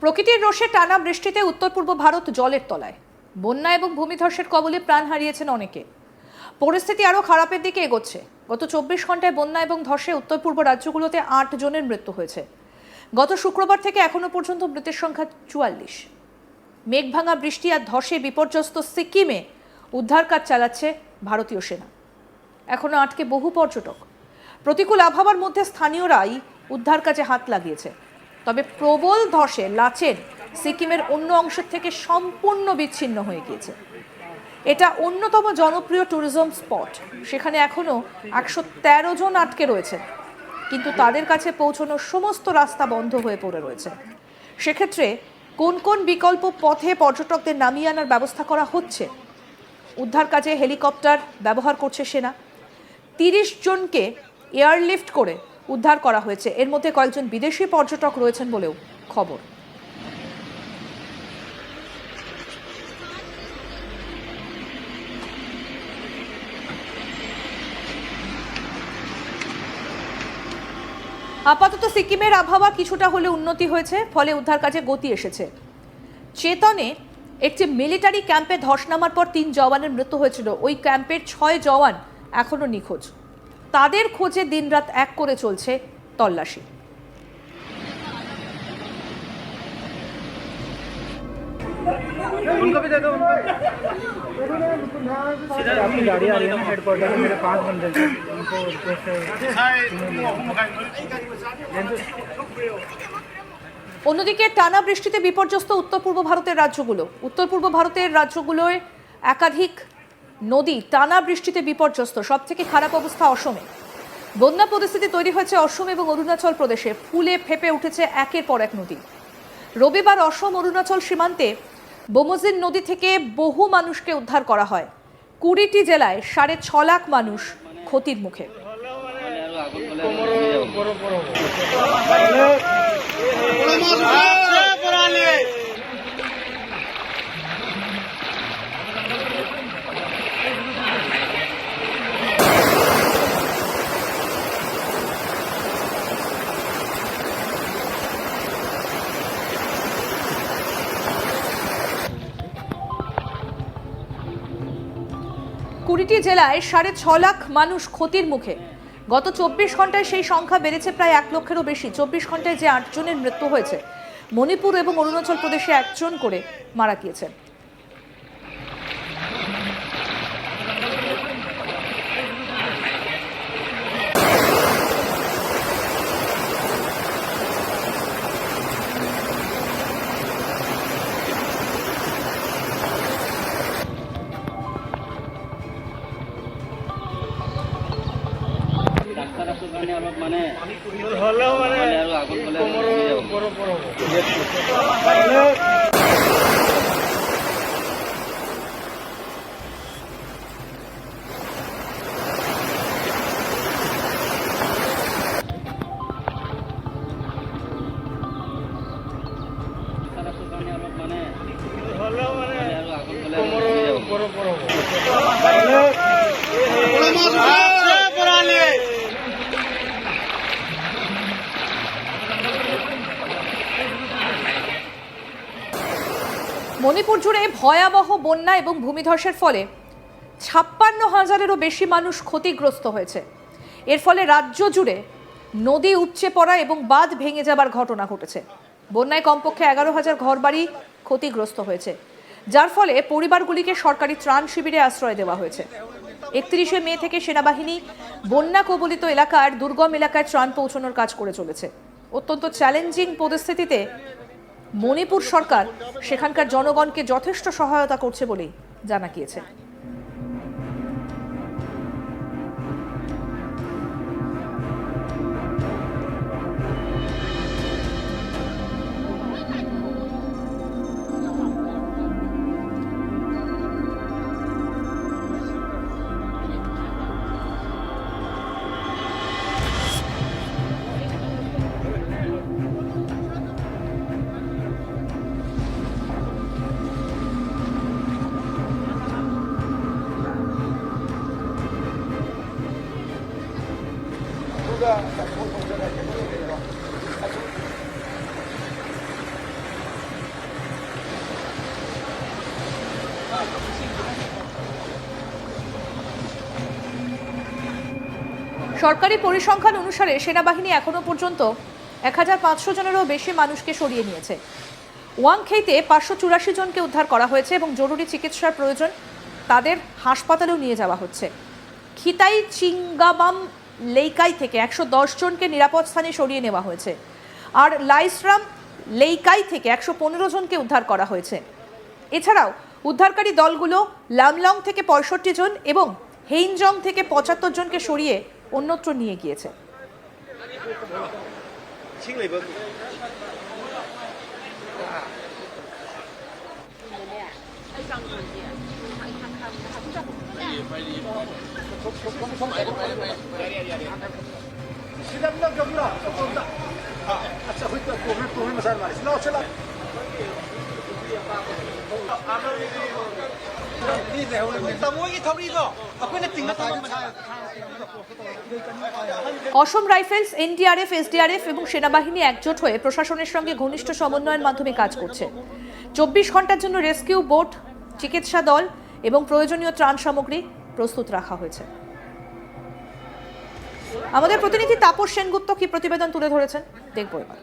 প্রকৃতির রোষে টানা বৃষ্টিতে উত্তর পূর্ব ভারত জলের তলায়। বন্যা এবং ভূমিধসের কবলে প্রাণ হারিয়েছেন অনেকে। পরিস্থিতি আরও খারাপের দিকে এগোচ্ছে। গত চব্বিশ ঘন্টায় বন্যা এবং ধসে উত্তর পূর্ব রাজ্যগুলোতে আট জনের মৃত্যু হয়েছে। গত শুক্রবার থেকে এখনও পর্যন্ত মৃতের সংখ্যা চুয়াল্লিশ। মেঘভাঙা বৃষ্টি আর ধসে বিপর্যস্ত সিকিমে উদ্ধার কাজ চালাচ্ছে ভারতীয় সেনা। এখনও আটকে বহু পর্যটক। প্রতিকূল আবহাওয়ার মধ্যে স্থানীয়রাই উদ্ধার কাজে হাত লাগিয়েছে। তবে প্রবল ধসে লাচেন সিকিমের অন্য অংশের থেকে সম্পূর্ণ বিচ্ছিন্ন হয়ে গিয়েছে। এটা অন্যতম জনপ্রিয় ট্যুরিজম স্পট সেখানে এখনও একশো তেরো জন আটকে রয়েছে কিন্তু তাদের কাছে পৌঁছানোর সমস্ত রাস্তা বন্ধ হয়ে পড়ে রয়েছে। সেক্ষেত্রে কোন কোন বিকল্প পথে পর্যটকদের নামিয়ে আনার ব্যবস্থা করা হচ্ছে? উদ্ধার কাজে হেলিকপ্টার ব্যবহার করছে সেনা। তিরিশ জনকে এয়ারলিফট করে উদ্ধার করা হয়েছে। এর মধ্যে কয়েকজন বিদেশি পর্যটক রয়েছেন বলেও খবর। আপাতত সিকিমের আবহাওয়া কিছুটা হলে উন্নতি হয়েছে, ফলে উদ্ধার কাজে গতি এসেছে। চেতনে একটি মিলিটারি ক্যাম্পে ধস নামার পর তিন জওয়ানের মৃত্যু হয়েছিল। ওই ক্যাম্পের ছয় জওয়ান এখনও নিখোঁজ। তাদের খোঁজে দিনরাত এক করে চলছে তল্লাশি उनको भी दे दो उनको आपकी गाड़ी आ रही है हेडक्वार्टर में मेरे पांच बंदे थे उनको रिक्वेस्ट অন্যদিকে টানা বৃষ্টিতে বিপর্যস্ত উত্তর পূর্ব ভারতের রাজ্যগুলো উত্তর পূর্ব ভারতের রাজ্যগুলোয় একাধিক নদী টানা বৃষ্টিতে বিপর্যস্ত সব থেকে খারাপ অবস্থা অসমে। বন্যা পরিস্থিতি তৈরি হয়েছে অসম এবং অরুণাচল প্রদেশে। ফুলে ফেপে উঠেছে একের পর এক নদী। রবিবার অসম, অরুণাচল সীমান্তে বোমজিন নদী থেকে বহু মানুষকে উদ্ধার করা হয়। কুড়িটি জেলায় সাড়ে ছ লাখ মানুষ ক্ষতির মুখে। কুড়িটি জেলায় সাড়ে ছ লাখ মানুষ ক্ষতির মুখে। গত চব্বিশ ঘন্টায় সেই সংখ্যা বেড়েছে প্রায় এক লক্ষেরও বেশি। চব্বিশ ঘন্টায় যে আটজনের মৃত্যু হয়েছে, মণিপুর এবং অরুণাচল প্রদেশে একজন করে মারা গিয়েছেন। হলেও মানে মণিপুর জুড়ে ভয়াবহ বন্যা এবং ভূমিধসের ফলে ছাপ্পান্ন হাজারেরও বেশি মানুষ ক্ষতিগ্রস্ত হয়েছে। এর ফলে রাজ্য জুড়ে নদী উপচে পড়া এবং বাঁধ ভেঙে যাবার ঘটনা ঘটেছে। বন্যায় কমপক্ষে এগারো হাজার ঘরবাড়ি ক্ষতিগ্রস্ত হয়েছে, যার ফলে পরিবারগুলিকে সরকারি ত্রাণ শিবিরে আশ্রয় দেওয়া হয়েছে। একত্রিশে মে থেকে সেনাবাহিনী বন্যা কবলিত এলাকার দুর্গম এলাকায় ত্রাণ পৌঁছানোর কাজ করে চলেছে। অত্যন্ত চ্যালেঞ্জিং পরিস্থিতিতে মণিপুর সরকার সেখানকার জনগণকে যথেষ্ট সহায়তা করছে বলেই জানা গিয়েছে। সরকারি পরিসংখ্যান অনুসারে সেনাবাহিনী এখনও পর্যন্ত এক হাজার পাঁচশো জনেরও বেশি মানুষকে সরিয়ে নিয়েছে। ওয়াংখেইতে পাঁচশো চুরাশি জনকে উদ্ধার করা হয়েছে এবং জরুরি চিকিৎসার প্রয়োজন তাদের হাসপাতালেও নিয়ে যাওয়া হচ্ছে। খিতাই চিঙ্গাবাম লেইকাই থেকে একশো দশ জনকে নিরাপদ স্থানে সরিয়ে নেওয়া হয়েছে। আর লাইসরাম লেইকাই থেকে একশো পনেরো জনকে উদ্ধার করা হয়েছে। এছাড়াও উদ্ধারকারী দলগুলো লামলং থেকে পঁয়ষট্টি জন এবং হেইনজং থেকে পঁচাত্তর জনকে সরিয়ে অন্যত্র নিয়ে গিয়েছে। অসম রাইফেলস, এনডিআরএফ, এসডিআরএফ এবং সেনাবাহিনী একজোট হয়ে প্রশাসনের সঙ্গে ঘনিষ্ঠ সমন্বয়ের মাধ্যমে কাজ করছে। চব্বিশ ঘণ্টার জন্য রেস্কিউ বোট, চিকিৎসা দল এবং প্রয়োজনীয় ত্রাণ সামগ্রী প্রস্তুত রাখা হয়েছে। আমাদের প্রতিনিধি তাপস সেনগুপ্ত কি প্রতিবেদন তুলে ধরেছেন? দেখব এবার।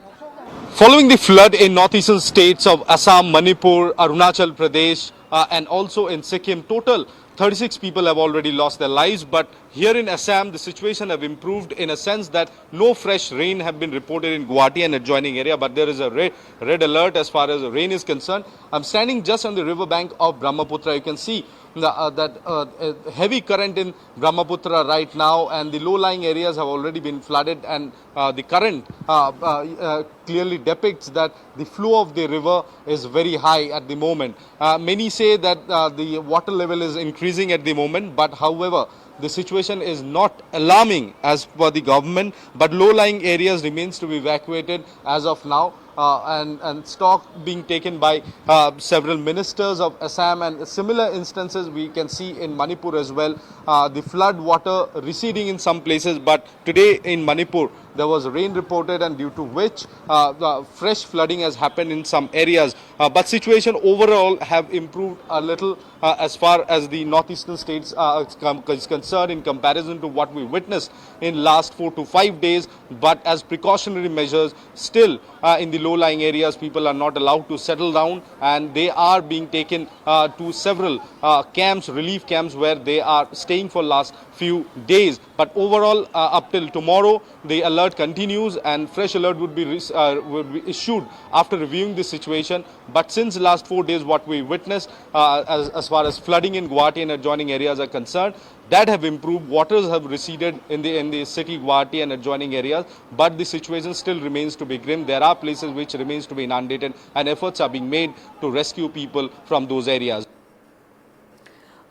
Following the flood in northeastern states of Assam, Manipur, Arunachal Pradesh, uh, and also in Sikkim, total 36 people have already lost their lives. But here in Assam, the situation have improved in a sense that no fresh rain have been reported in Guwahati and adjoining area. But there is a red, red alert as far as rain is concerned. I'm standing just on the riverbank of Brahmaputra. You can see that uh, uh, heavy current in Brahmaputra right now, and the low-lying areas have already been flooded, and uh, the current uh, uh, uh, clearly depicts that the flow of the river is very high at the moment. Uh, many say that uh, the water level is increasing at the moment, but however, the situation is not alarming as per the government, but low-lying areas remains to be evacuated as of now. Uh, and, and stock being taken by uh, several ministers of Assam and similar instances we can see in Manipur as well. Uh, the flood water receding in some places, but today in Manipur there was rain reported and due to which uh, fresh flooding has happened in some areas. Uh, but situation overall have improved a little uh, as far as the northeastern states uh, is concerned in comparison to what we witnessed in last four to five days. But as precautionary measures, still uh, in the low-lying areas, people are not allowed to settle down, and they are being taken uh, to several uh, camps, relief camps, where they are staying for last few days. But overall, uh, up till tomorrow, the alert continues, and fresh alert would be uh, would be issued after reviewing the situation. But since last four days, what we witnessed uh, as, as far as flooding in Guwahati and adjoining areas are concerned, that have improved. Waters have receded in the in the city Guwahati and adjoining areas, but the situation still remains to be grim. There are places which remains to be inundated, and efforts are being made to rescue people from those areas.